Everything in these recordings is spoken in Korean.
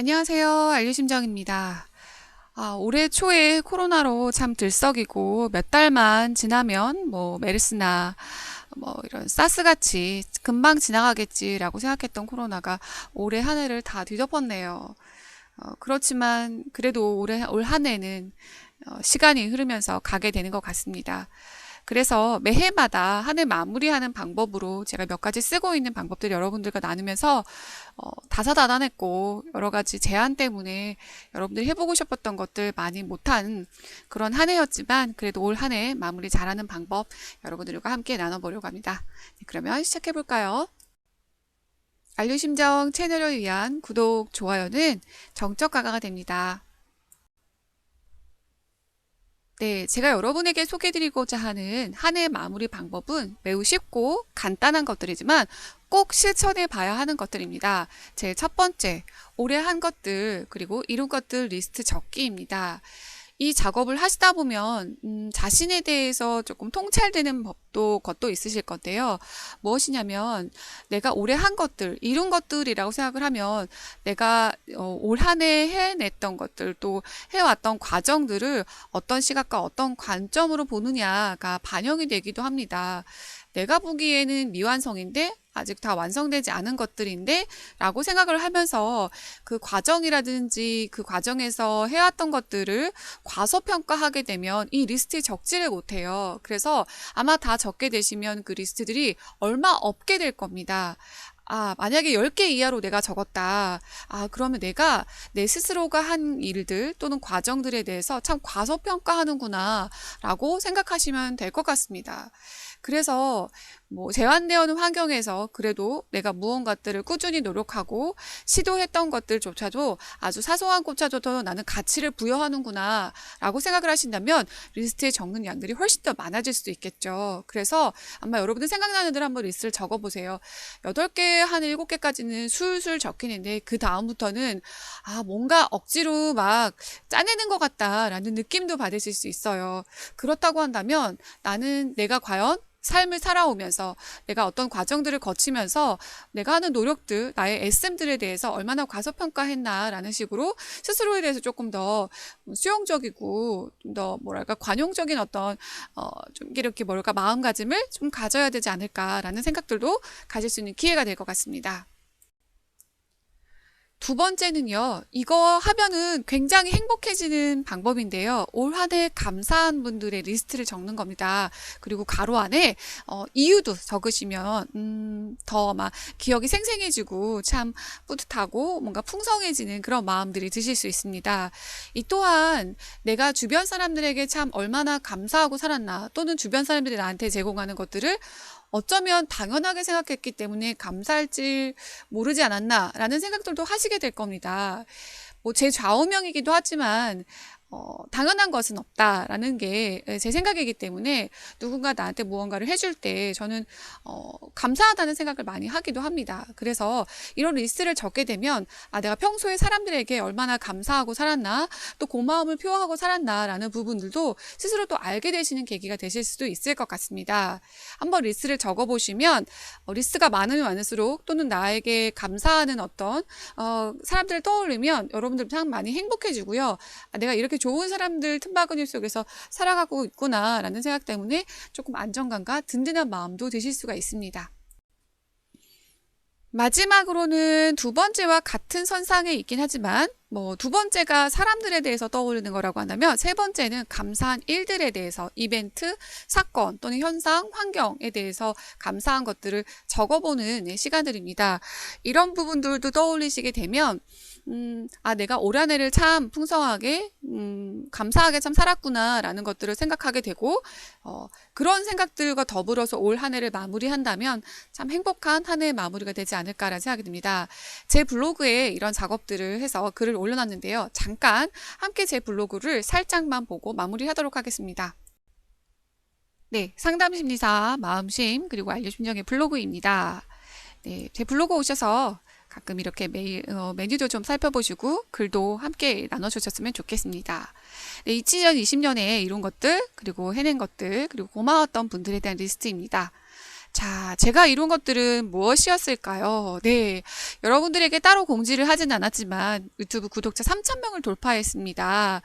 안녕하세요. 알류심정입니다. 아, 올해 초에 코로나로 참 들썩이고 몇 달만 지나면 뭐 메르스나 뭐 이런 사스 같이 금방 지나가겠지라고 생각했던 코로나가 올해 한 해를 다 뒤덮었네요. 어, 그렇지만 그래도 올해 올 한 해는 어, 시간이 흐르면서 가게 되는 것 같습니다. 그래서 매해마다 한해 마무리하는 방법으로 제가 몇 가지 쓰고 있는 방법들 여러분들과 나누면서 어, 다사다난했고 여러 가지 제한 때문에 여러분들이 해보고 싶었던 것들 많이 못한 그런 한 해였지만 그래도 올 한 해 마무리 잘하는 방법 여러분들과 함께 나눠보려고 합니다. 네, 그러면 시작해볼까요? 알류심정 채널을 위한 구독, 좋아요는 정적 강화가 됩니다. 네, 제가 여러분에게 소개드리고자 하는 한 해 마무리 방법은 매우 쉽고 간단한 것들이지만 꼭 실천해 봐야 하는 것들입니다. 제일 첫 번째, 올해 한 것들, 그리고 이룬 것들 리스트 적기입니다. 이 작업을 하시다 보면 음, 자신에 대해서 조금 통찰되는 법도 것도 있으실 건데요. 무엇이냐면 내가 올해 한 것들, 이룬 것들이라고 생각을 하면 내가 어, 올 한 해 해냈던 것들 또 해왔던 과정들을 어떤 시각과 어떤 관점으로 보느냐가 반영이 되기도 합니다. 내가 보기에는 미완성인데 아직 다 완성되지 않은 것들인데 라고 생각을 하면서 그 과정이라든지 그 과정에서 해왔던 것들을 과소평가하게 되면 이 리스트에 적지를 못해요. 그래서 아마 다 적게 되시면 그 리스트들이 얼마 없게 될 겁니다. 아, 만약에 10개 이하로 내가 적었다. 아, 그러면 내가 내 스스로가 한 일들 또는 과정들에 대해서 참 과소평가하는구나 라고 생각하시면 될 것 같습니다. 그래서 뭐 제한되어 있는 환경에서 그래도 내가 무언가들을 꾸준히 노력하고 시도했던 것들조차도 아주 사소한 것조차도 나는 가치를 부여하는구나 라고 생각을 하신다면 리스트에 적는 양들이 훨씬 더 많아질 수도 있겠죠. 그래서 아마 여러분들 생각나는 대로 한번 리스트를 적어보세요. 8개, 한 7개까지는 술술 적히는데 그 다음부터는 아, 뭔가 억지로 막 짜내는 것 같다라는 느낌도 받으실 수 있어요. 그렇다고 한다면 나는 내가 과연 삶을 살아오면서 내가 어떤 과정들을 거치면서 내가 하는 노력들, 나의 애씀들에 대해서 얼마나 과소평가했나라는 식으로 스스로에 대해서 조금 더 수용적이고 좀 더 뭐랄까 관용적인 어떤 어좀 이렇게 뭐랄까 마음가짐을 좀 가져야 되지 않을까라는 생각들도 가질 수 있는 기회가 될 것 같습니다. 두 번째는요, 이거 하면은 굉장히 행복해지는 방법인데요. 올 한 해 감사한 분들의 리스트를 적는 겁니다. 그리고 가로 안에, 어, 이유도 적으시면, 음, 더 막 기억이 생생해지고 참 뿌듯하고 뭔가 풍성해지는 그런 마음들이 드실 수 있습니다. 이 또한 내가 주변 사람들에게 참 얼마나 감사하고 살았나, 또는 주변 사람들이 나한테 제공하는 것들을 어쩌면 당연하게 생각했기 때문에 감사할지 모르지 않았나라는 생각들도 하시게 될 겁니다. 뭐 제 좌우명이기도 하지만 어, 당연한 것은 없다라는 게 제 생각이기 때문에 누군가 나한테 무언가를 해줄 때 저는 어, 감사하다는 생각을 많이 하기도 합니다. 그래서 이런 리스트를 적게 되면 아, 내가 평소에 사람들에게 얼마나 감사하고 살았나 또 고마움을 표하고 살았나라는 부분들도 스스로 또 알게 되시는 계기가 되실 수도 있을 것 같습니다. 한번 리스트를 적어 보시면 어, 리스트가 많으면 많을수록 또는 나에게 감사하는 어떤 어, 사람들을 떠올리면 여러분들 참 많이 행복해지고요. 아, 내가 이렇게 좋은 사람들 틈바구니 속에서 살아가고 있구나라는 생각 때문에 조금 안정감과 든든한 마음도 드실 수가 있습니다. 마지막으로는 두 번째와 같은 선상에 있긴 하지만 뭐 두 번째가 사람들에 대해서 떠오르는 거라고 한다면 세 번째는 감사한 일들에 대해서 이벤트, 사건 또는 현상, 환경에 대해서 감사한 것들을 적어보는 시간들입니다. 이런 부분들도 떠올리시게 되면 음, 아, 내가 올 한 해를 참 풍성하게, 음, 감사하게 참 살았구나라는 것들을 생각하게 되고, 어, 그런 생각들과 더불어서 올 한 해를 마무리한다면 참 행복한 한 해의 마무리가 되지 않을까라는 생각이 듭니다. 제 블로그에 이런 작업들을 해서 글을 올려놨는데요. 잠깐 함께 제 블로그를 살짝만 보고 마무리하도록 하겠습니다. 네, 상담 심리사 마음심 그리고 알려심정의 블로그입니다. 네, 제 블로그 오셔서 가끔 이렇게 메일, 어, 메뉴도 좀 살펴보시고 글도 함께 나눠주셨으면 좋겠습니다. 네, 2020년에 이룬 것들, 그리고 해낸 것들, 그리고 고마웠던 분들에 대한 리스트입니다. 자, 제가 이룬 것들은 무엇이었을까요? 네. 여러분들에게 따로 공지를 하진 않았지만 유튜브 구독자 3,000명을 돌파했습니다.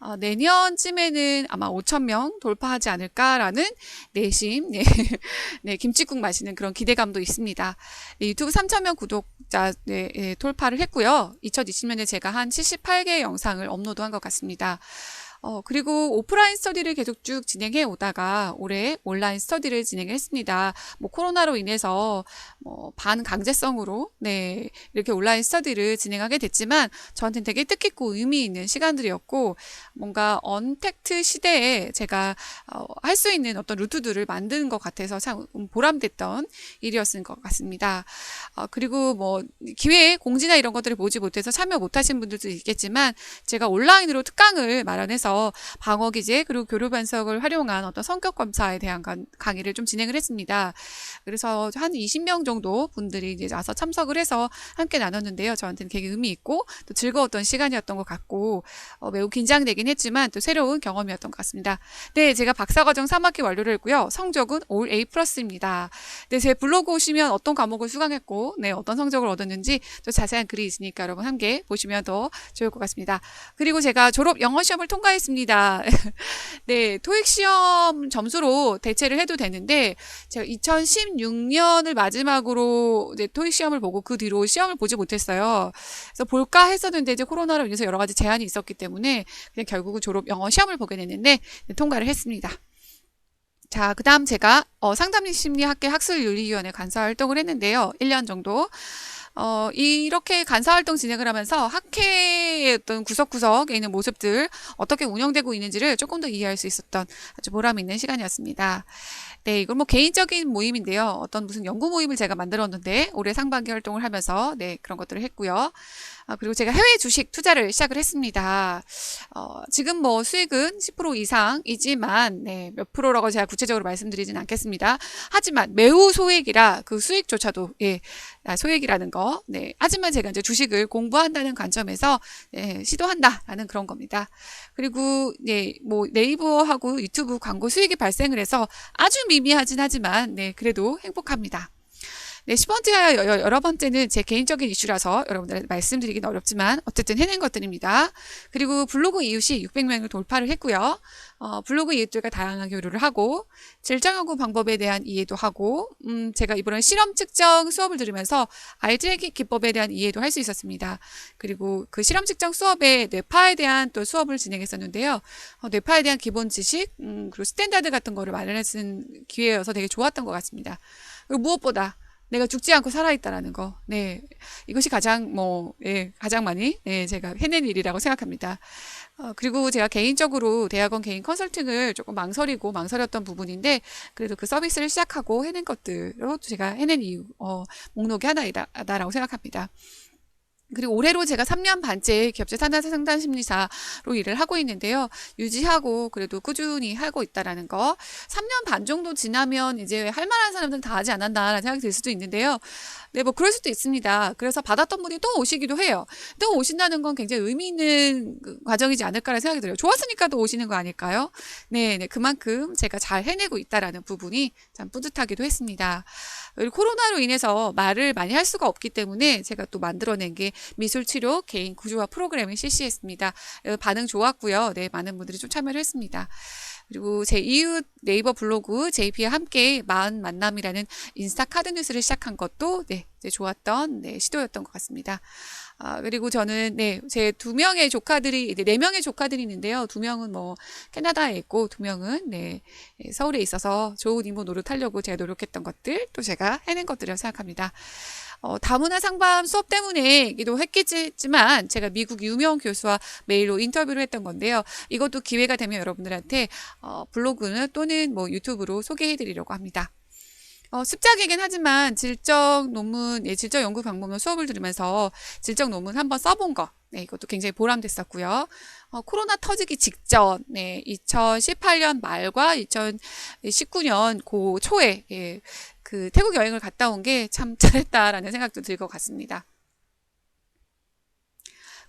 어, 내년쯤에는 아마 5,000명 돌파하지 않을까라는 내심, 네, 네, 김치국 마시는 그런 기대감도 있습니다. 네, 유튜브 3,000명 구독자 네, 예, 돌파를 했고요. 2020년에 제가 한 78개의 영상을 업로드한 것 같습니다. 어, 그리고 오프라인 스터디를 계속 쭉 진행해 오다가 올해 온라인 스터디를 진행했습니다. 뭐 코로나로 인해서 뭐 반강제성으로 네, 이렇게 온라인 스터디를 진행하게 됐지만 저한테는 되게 뜻깊고 의미 있는 시간들이었고 뭔가 언택트 시대에 제가 어, 할 수 있는 어떤 루트들을 만드는 것 같아서 참 보람됐던 일이었을 것 같습니다. 어, 그리고 뭐 기회 공지나 이런 것들을 보지 못해서 참여 못하신 분들도 있겠지만 제가 온라인으로 특강을 마련해서 방어 기제 그리고 교류 반석을 활용한 어떤 성격 검사에 대한 강, 강의를 좀 진행을 했습니다. 그래서 한 20명 정도 분들이 이제 와서 참석을 해서 함께 나눴는데요. 저한테는 되게 의미 있고 또 즐거웠던 시간이었던 것 같고 어, 매우 긴장되긴 했지만 또 새로운 경험이었던 것 같습니다. 네, 제가 박사과정 3학기 완료를 했고요. 성적은 올 A 플러스입니다. 네, 제 블로그 오시면 어떤 과목을 수강했고, 네, 어떤 성적을 얻었는지 또 자세한 글이 있으니까 여러분 함께 보시면 더 좋을 것 같습니다. 그리고 제가 졸업 영어 시험을 통과했 습니다. 네, 토익 시험 점수로 대체를 해도 되는데 제가 2016년을 마지막으로 이제 토익 시험을 보고 그 뒤로 시험을 보지 못했어요. 그래서 볼까 했었는데 이제 코로나로 인해서 여러 가지 제한이 있었기 때문에 그냥 결국은 졸업 영어 시험을 보게 됐는데 네, 통과를 했습니다. 자, 그 다음 제가 어, 상담심리학계 학술윤리위원회 간사 활동을 했는데요. 1년 정도. 어, 이렇게 간사 활동 진행을 하면서 학회의 어떤 구석구석에 있는 모습들 어떻게 운영되고 있는지를 조금 더 이해할 수 있었던 아주 보람 있는 시간이었습니다. 네, 이건 뭐 개인적인 모임인데요. 어떤 무슨 연구 모임을 제가 만들었는데 올해 상반기 활동을 하면서 네, 그런 것들을 했고요. 아, 그리고 제가 해외 주식 투자를 시작을 했습니다. 어, 지금 뭐 수익은 10% 이상이지만 네, 몇 프로라고 제가 구체적으로 말씀드리진 않겠습니다. 하지만 매우 소액이라 그 수익조차도 예, 아, 소액이라는 거. 네. 하지만 제가 이제 주식을 공부한다는 관점에서 네, 시도한다라는 그런 겁니다. 그리고 네, 뭐 네이버하고 유튜브 광고 수익이 발생을 해서 아주 미미하진 하지만 네, 그래도 행복합니다. 네, 10번째, 여러 번째는 제 개인적인 이슈라서 여러분들한테 말씀드리긴 어렵지만 어쨌든 해낸 것들입니다. 그리고 블로그 이웃이 600명을 돌파를 했고요. 어, 블로그 이웃들과 다양한 교류를 하고 질적 연구 방법에 대한 이해도 하고 음, 제가 이번에 실험 측정 수업을 들으면서 알제기 기법에 대한 이해도 할 수 있었습니다. 그리고 그 실험 측정 수업에 뇌파에 대한 또 수업을 진행했었는데요. 어, 뇌파에 대한 기본 지식 음, 그리고 스탠다드 같은 거를 마련해 쓴 기회여서 되게 좋았던 것 같습니다. 그리고 무엇보다 내가 죽지 않고 살아있다라는 거. 네. 이것이 가장 뭐, 예, 가장 많이, 네, 제가 해낸 일이라고 생각합니다. 어, 그리고 제가 개인적으로 대학원 개인 컨설팅을 조금 망설이고 망설였던 부분인데, 그래도 그 서비스를 시작하고 해낸 것들로 제가 해낸 이유, 어, 목록이 하나이다라고 생각합니다. 그리고 올해로 제가 3년 반째 기업체 산하 상담 심리사로 일을 하고 있는데요. 유지하고 그래도 꾸준히 하고 있다라는 거. 3년 반 정도 지나면 이제 할 만한 사람들은 다 하지 않았나라는 생각이 들 수도 있는데요. 네, 뭐 그럴 수도 있습니다. 그래서 받았던 분이 또 오시기도 해요. 또 오신다는 건 굉장히 의미 있는 그 과정이지 않을까라는 생각이 들어요. 좋았으니까 또 오시는 거 아닐까요? 네, 네, 그만큼 제가 잘 해내고 있다라는 부분이 참 뿌듯하기도 했습니다. 그리고 코로나로 인해서 말을 많이 할 수가 없기 때문에 제가 또 만들어낸 게 미술치료 개인 구조화 프로그램을 실시했습니다. 어, 반응 좋았고요. 네, 많은 분들이 좀 참여를 했습니다. 그리고 제 이웃 네이버 블로그 JP와 함께 마흔 만남이라는 인스타 카드 뉴스를 시작한 것도 네, 좋았던 네, 시도였던 것 같습니다. 아, 그리고 저는 네, 제 두 명의 조카들이 네 명의 조카들이 있는데요. 두 명은 뭐 캐나다에 있고 두 명은 네, 서울에 있어서 좋은 이모 노릇하려고 제가 노력했던 것들 또 제가 해낸 것들이라고 생각합니다. 어, 다문화 상담 수업 때문에기도 했겠지만 제가 미국 유명 교수와 메일로 인터뷰를 했던 건데요. 이것도 기회가 되면 여러분들한테 어, 블로그는 또는 뭐 유튜브로 소개해 드리려고 합니다. 어, 습작이긴 하지만 질적 논문, 예, 질적 연구 방법론 수업을 들으면서 질적 논문 한번 써본 거, 네, 이것도 굉장히 보람됐었고요. 어, 코로나 터지기 직전, 네, 2018년 말과 2019년 고 초에, 예, 그 태국 여행을 갔다 온 게 참 잘했다라는 생각도 들 것 같습니다.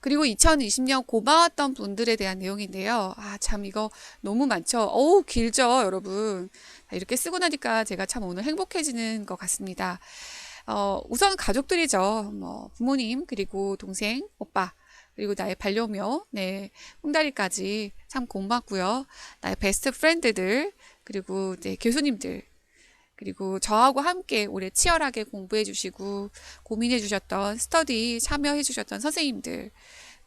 그리고 2020년 고마웠던 분들에 대한 내용인데요. 아, 참 이거 너무 많죠. 어우, 길죠, 여러분. 자, 이렇게 쓰고 나니까 제가 참 오늘 행복해지는 것 같습니다. 어, 우선 가족들이죠. 뭐, 부모님, 그리고 동생, 오빠, 그리고 나의 반려묘, 네, 홍다리까지 참 고맙고요. 나의 베스트 프렌드들, 그리고 이제 교수님들, 그리고 저하고 함께 올해 치열하게 공부해 주시고 고민해 주셨던 스터디 참여해 주셨던 선생님들,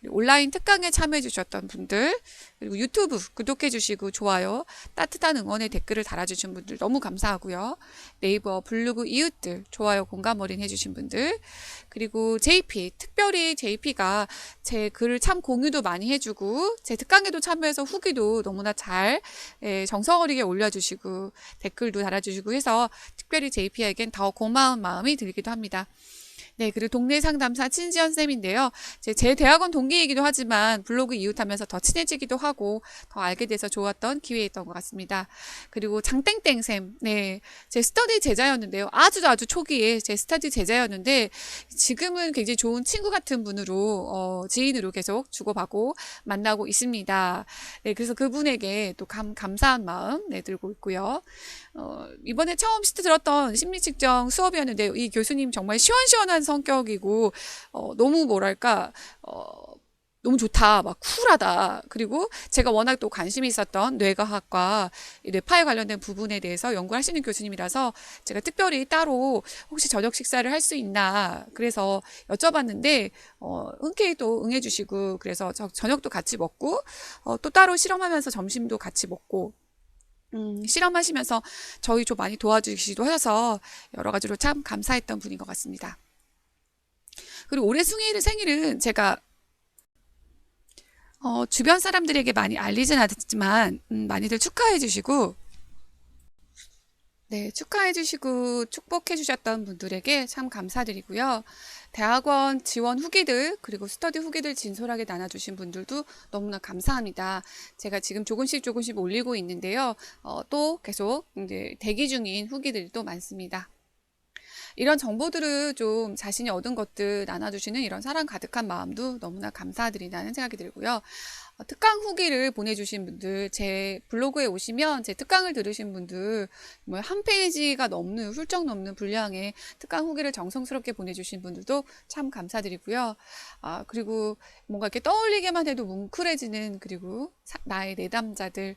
온라인 특강에 참여해 주셨던 분들, 그리고 유튜브 구독해 주시고 좋아요, 따뜻한 응원의 댓글을 달아주신 분들 너무 감사하고요. 네이버 블로그 이웃들 좋아요 공감 어린 해주신 분들, 그리고 JP 특별히 JP가 제 글을 참 공유도 많이 해주고 제 특강에도 참여해서 후기도 너무나 잘 예, 정성 어리게 올려주시고 댓글도 달아주시고 해서 특별히 JP에겐 더 고마운 마음이 들기도 합니다. 네, 그리고 동네 상담사 친지연 쌤인데요. 제, 제 대학원 동기이기도 하지만 블로그 이웃하면서 더 친해지기도 하고 더 알게 돼서 좋았던 기회였던 것 같습니다. 그리고 장땡땡 쌤, 네, 제 스터디 제자였는데요. 아주 아주 초기에 제 스터디 제자였는데 지금은 굉장히 좋은 친구 같은 분으로 어, 지인으로 계속 주고받고 만나고 있습니다. 네, 그래서 그분에게 또 감, 감사한 마음 네, 들고 있고요. 어, 이번에 처음 시트 들었던 심리 측정 수업이었는데 이 교수님 정말 시원시원한 성격이고 어, 너무 뭐랄까 어, 너무 좋다, 막 쿨하다. 그리고 제가 워낙 또 관심이 있었던 뇌과학과 이 뇌파에 관련된 부분에 대해서 연구를 하시는 교수님이라서 제가 특별히 따로 혹시 저녁 식사를 할 수 있나 그래서 여쭤봤는데 어, 흔쾌히 또 응해주시고 그래서 저, 저녁도 같이 먹고 어, 또 따로 실험하면서 점심도 같이 먹고 음, 실험하시면서 저희 좀 많이 도와주시기도 하셔서 여러 가지로 참 감사했던 분인 것 같습니다. 그리고 올해 숭이의 생일은 제가 어, 주변 사람들에게 많이 알리진 않았지만 음, 많이들 축하해 주시고 네, 축하해 주시고 축복해 주셨던 분들에게 참 감사드리고요. 대학원 지원 후기들 그리고 스터디 후기들 진솔하게 나눠주신 분들도 너무나 감사합니다. 제가 지금 조금씩 조금씩 올리고 있는데요. 어, 또 계속 이제 대기 중인 후기들이 또 많습니다. 이런 정보들을 좀 자신이 얻은 것들 나눠주시는 이런 사랑 가득한 마음도 너무나 감사드린다는 생각이 들고요. 어, 특강 후기를 보내주신 분들, 제 블로그에 오시면 제 특강을 들으신 분들, 뭐 한 페이지가 넘는, 훌쩍 넘는 분량의 특강 후기를 정성스럽게 보내주신 분들도 참 감사드리고요. 아, 그리고 뭔가 이렇게 떠올리게만 해도 뭉클해지는, 그리고 사, 나의 내담자들, 아,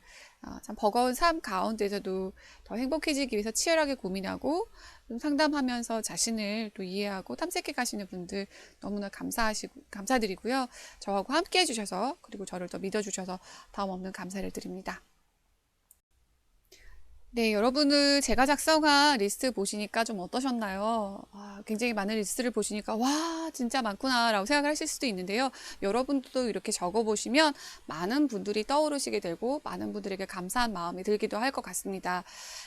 참 버거운 삶 가운데서도 더 행복해지기 위해서 치열하게 고민하고 좀 상담하면서 자신을 또 이해하고 탐색해 가시는 분들 너무나 감사하시고 감사드리고요. 저하고 함께 해주셔서 그리고 저를 더 믿어주셔서 다음 없는 감사를 드립니다. 네, 여러분은 제가 작성한 리스트 보시니까 좀 어떠셨나요? 아, 굉장히 많은 리스트를 보시니까 와, 진짜 많구나 라고 생각을 하실 수도 있는데요. 여러분도 이렇게 적어 보시면 많은 분들이 떠오르시게 되고 많은 분들에게 감사한 마음이 들기도 할 것 같습니다.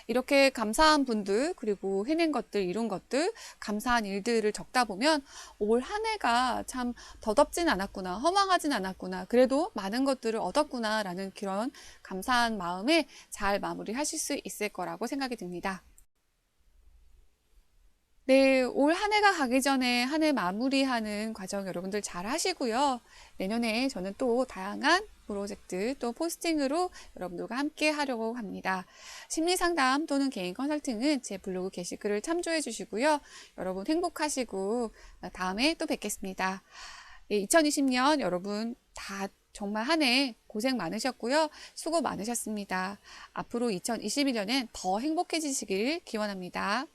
이렇게 감사한 분들, 그리고 해낸 것들, 이룬 것들, 감사한 일들을 적다 보면 올 한 해가 참 더덥진 않았구나, 허망하진 않았구나, 그래도 많은 것들을 얻었구나 라는 그런 감사한 마음에 잘 마무리하실 수 있을 거라고 생각이 듭니다. 네, 올 한 해가 가기 전에 한 해 마무리하는 과정 여러분들 잘 하시고요. 내년에 저는 또 다양한 프로젝트 또 포스팅으로 여러분들과 함께 하려고 합니다. 심리 상담 또는 개인 컨설팅은 제 블로그 게시글을 참조해 주시고요. 여러분 행복하시고 다음에 또 뵙겠습니다. 네, 2020년 여러분 다 정말 한 해 고생 많으셨고요. 수고 많으셨습니다. 앞으로 2021년엔 더 행복해지시길 기원합니다.